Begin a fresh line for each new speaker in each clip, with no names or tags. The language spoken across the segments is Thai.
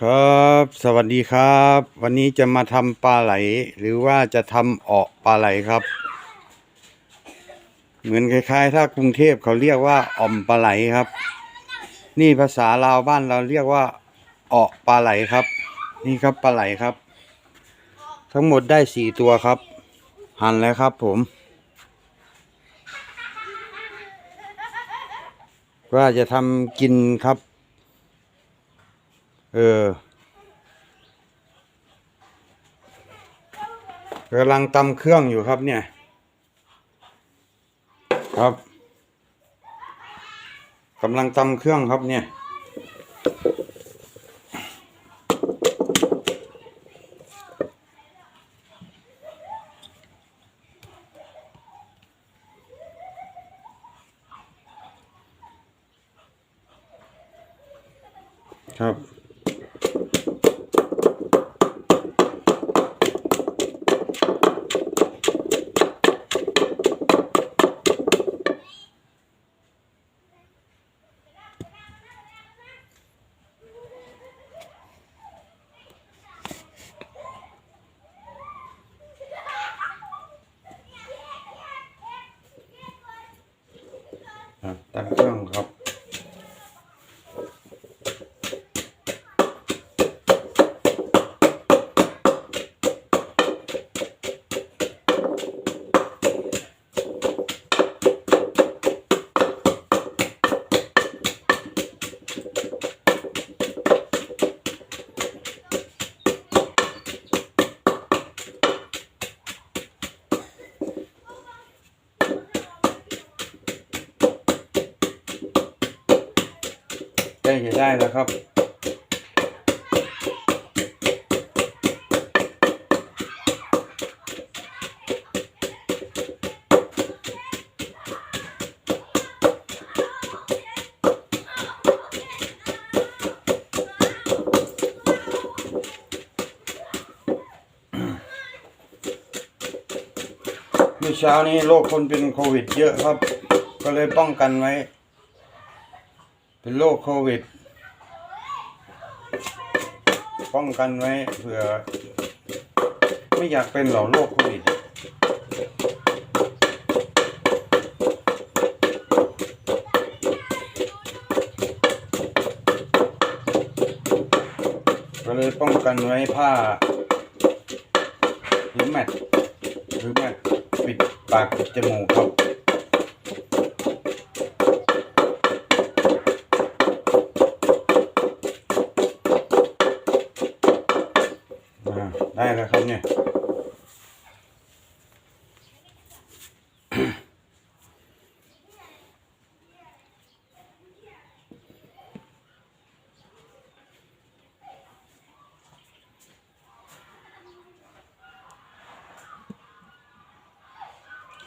ครับสวัสดีครับ วันนี้จะมาทำปลาไหล หรือว่าจะทำออกปลาไหลครับ เหมือนคล้ายๆ ถ้ากรุงเทพเขาเรียกว่าอ่อมปลาไหลครับ นี่ภาษาลาวบ้านเราเรียกว่าออกปลาไหลครับ นี่ครับปลาไหลครับ ทั้งหมดได้สี่ตัวครับ หั่นแล้วครับผม ว่าจะทำกินครับ เออกำลังตำเครื่องอยู่ครับเนี่ย ครับกำลังตำเครื่องครับเนี่ย ได้แล้วครับ เมื่อเช้านี้โรคคนเป็นโควิดเยอะครับ ก็เลยป้องกันไว้ เป็นโรคโควิด ป้องกันไว้เผื่อ ไม่อยากเป็นหรอกโรคโควิดก็เลยป้องกันไว้ผ้าหรือแมทหรือแมทปิดปากปิดจมูกครับ อ่าได้แล้วครับเนี่ย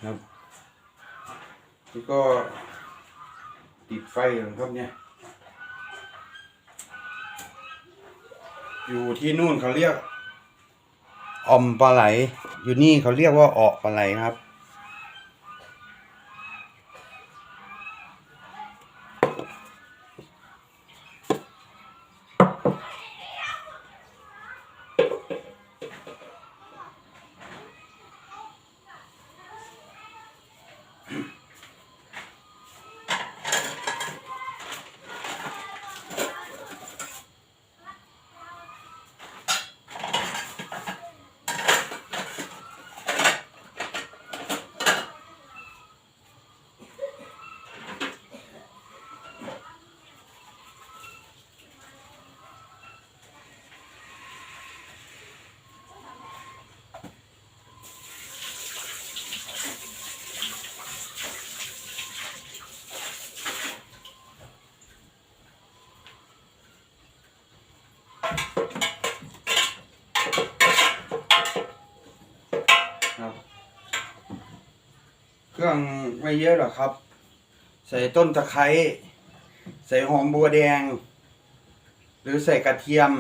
ครับนี่ก็ติดไฟแล้วครับเนี่ย อยู่ที่นู่นเขาเรียก ออมปลาไหล อยู่นี่เขาเรียกว่าออกปลาไหลครับค รื่อง ไม่เยอะหรอกครับ ใส่ต้นตะไคร้ใส่หอมบัวแดง หรือใส่กระเทียม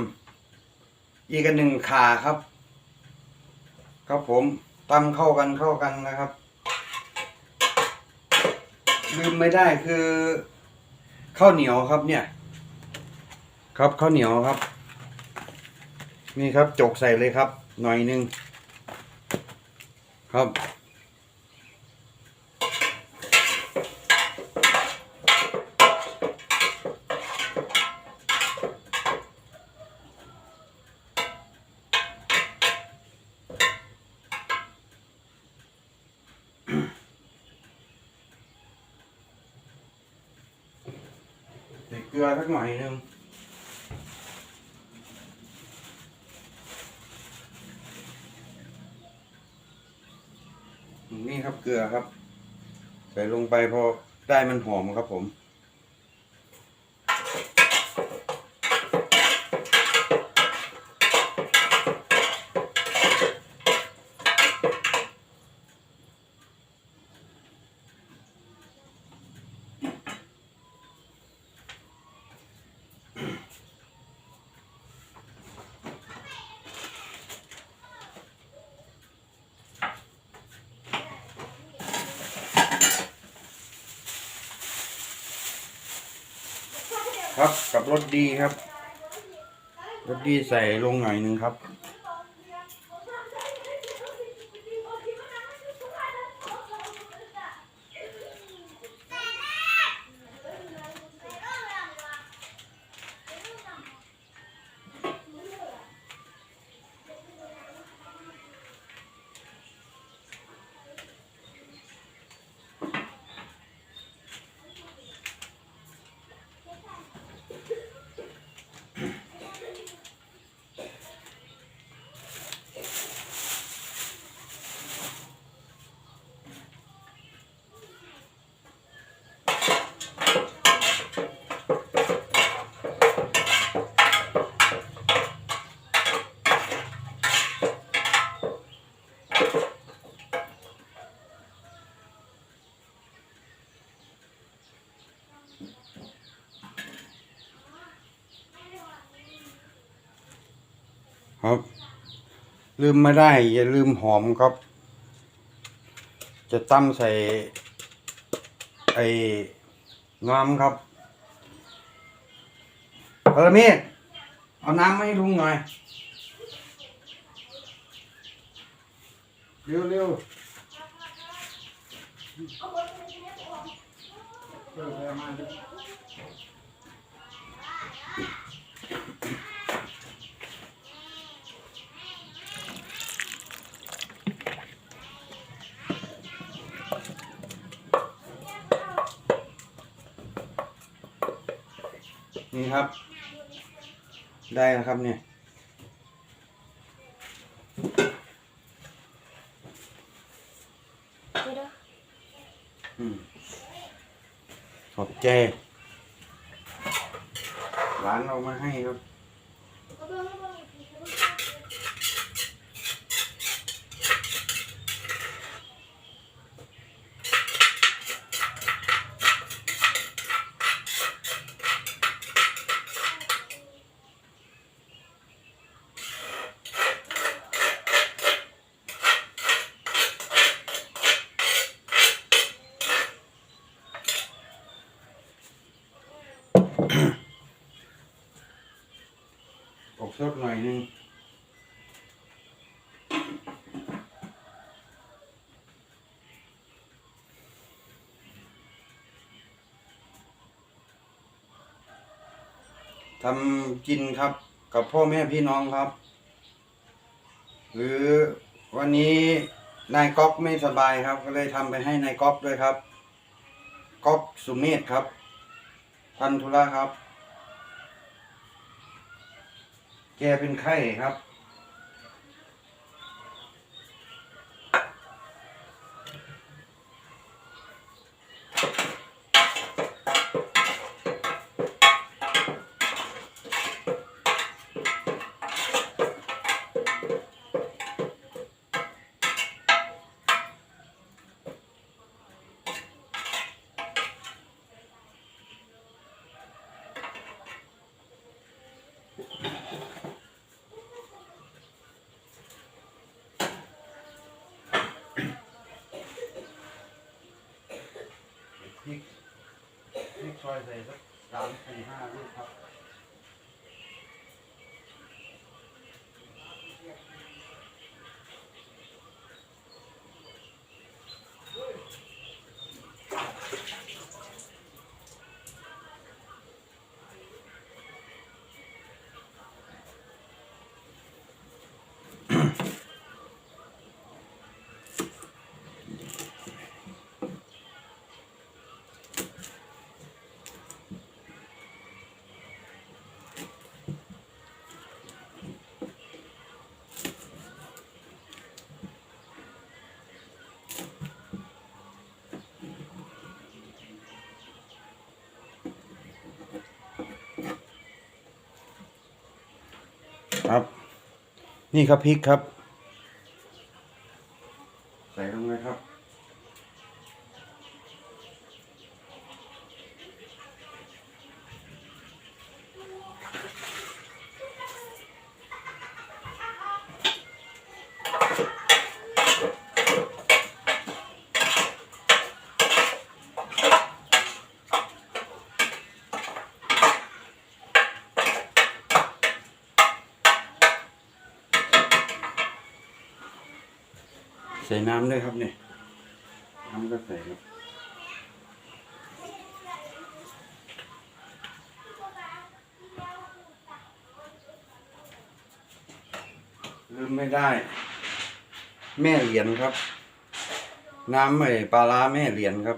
อีกอันหนึ่งข่าครับ ครับผมตำเข้ากันเข้ากันนะครับ ลืมไม่ได้คือข้าวเหนียวครับเนี่ย ครับข้าวเหนียวครับ นี่ครับจกใส่เลยครับ หน่อยหนึงครับ ใส่เกลือสักหน่อยหนึง นี่ครับเกลือครับ ใส่ลงไปพอได้มันหอมครับผม ครับกับรถดีครับรถดีใส่ลงหน่อยหนึงครับ ครับ ลืมไม่ได้ อย่าลืมหอมครับ จะตั้มใส่ไอ้งามครับพลเมศเอาน้ำมาให้ลุงหน่อยเร็วเร็วเร็วเร็วมา นี่ครับ ได้แล้วครับเนี่ยอืมขอบใจร้านเอามาให้ครับ อกสดหน่อยหนึง ทำกินครับ กับพ่อแม่พี่น้องครับ หรือวันนี้นายก๊อกไม่สบายครับ ก็เลยทำไปให้นายก๊อกด้วยครับก๊อกสุเมธครับ พันธุระครับ แกเป็นไข้ครับ พริกพริกซอยใส่สักสามสี่ห้าลูกครับ ครับ นี่ครับพริกครับ ใส่ลงเลยครับ ใส่น้ำด้วยครับเนี่ยน้ำก็ใส่ครับลืมไม่ได้ แม่เหรียญครับ น้ำไม่ปลาร้าแม่เหรียญครับ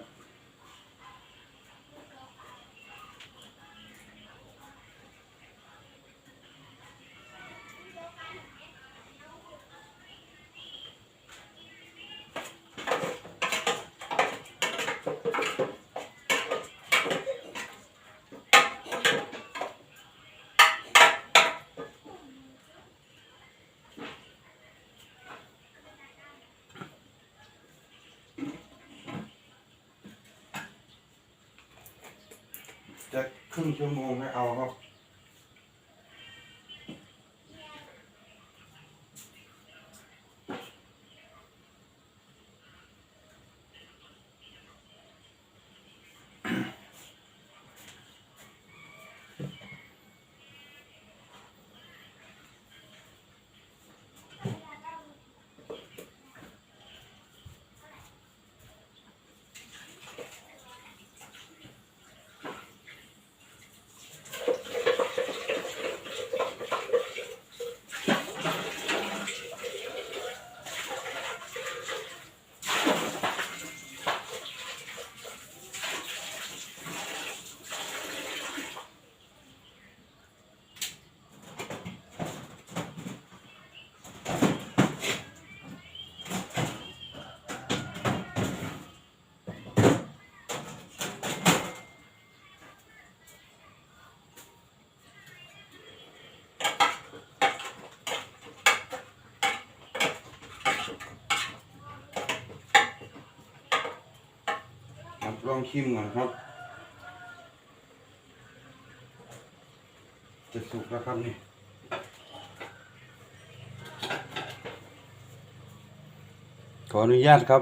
จะครึ่งชั่วโมงไห้เอาครับ ลองชิมก่อนครับ จะสุกแล้วครับนี่ขออนุญาตครับ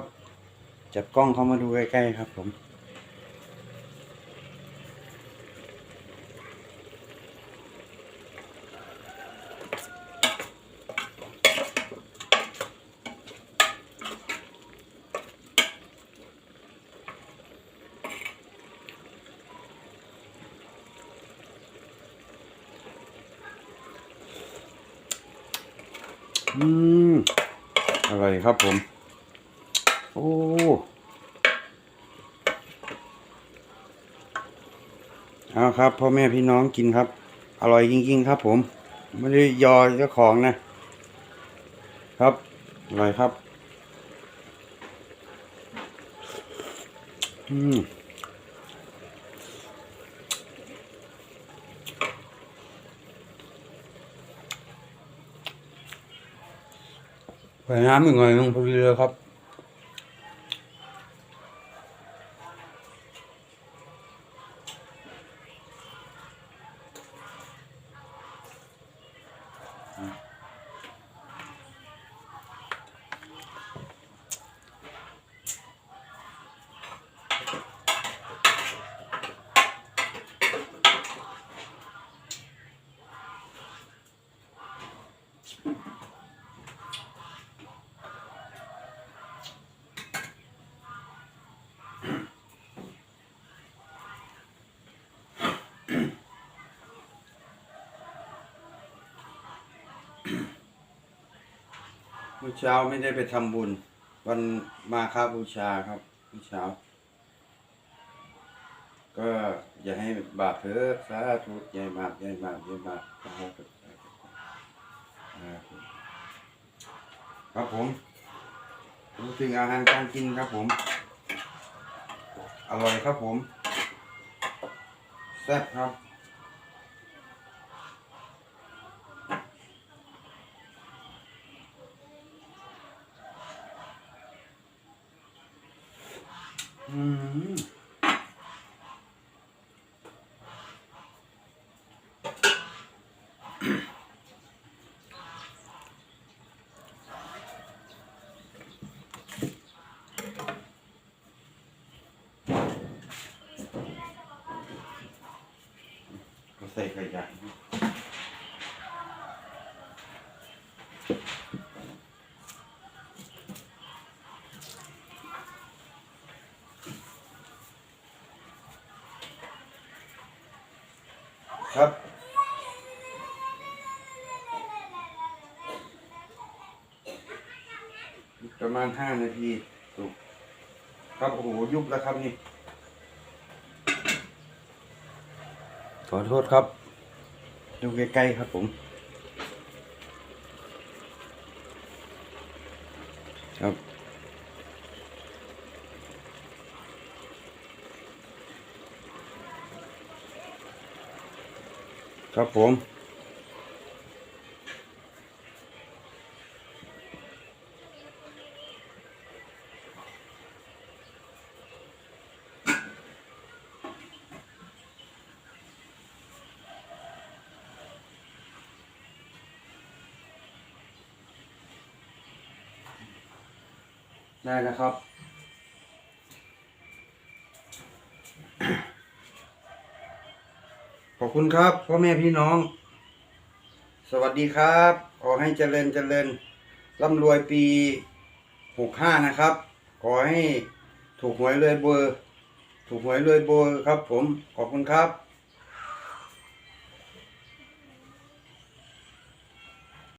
จับกล้องเข้ามาดูใกล้ๆครับผม อืมอร่อยครับผม โอ้เอาครับพ่อแม่พี่น้องกินครับ อร่อยจริงๆครับผม ไม่ได้ยอเจ้าของนะ ครับ อร่อยครับ อืม ใส่น้ำอีกหน่อยนึงพอดีเลยครับ มื่อเช้าไม่ได้ไปทำบุญ วันมาค้าบูชาครับเมื่อเช้า ก็อย่าให้บาปเถอะสาธุให้บาปอย่าให้บาปให้บาปสาธุสาธุสาธุครับผมรู้ถึงอาหารการกินครับผม อร่อยครับผมแซ่บครับ ส่ขยะครับ ประมาณห้านาทีสุกครับ โอ้โห ยุบแล้วครับนี่ ขอโทษครับ ดูใกล้ๆครับผม ครับ ครับผม ได้แล้วครับ ขอบคุณครับพ่อแม่พี่น้อง สวัสดีครับ ขอให้เจริญเจริญร่ำรวยปีหกห้านะครับ ขอให้ถูกหวยรวยเบอร์ ถูกหวยรวยเบอร์ครับผม ขอบคุณครับ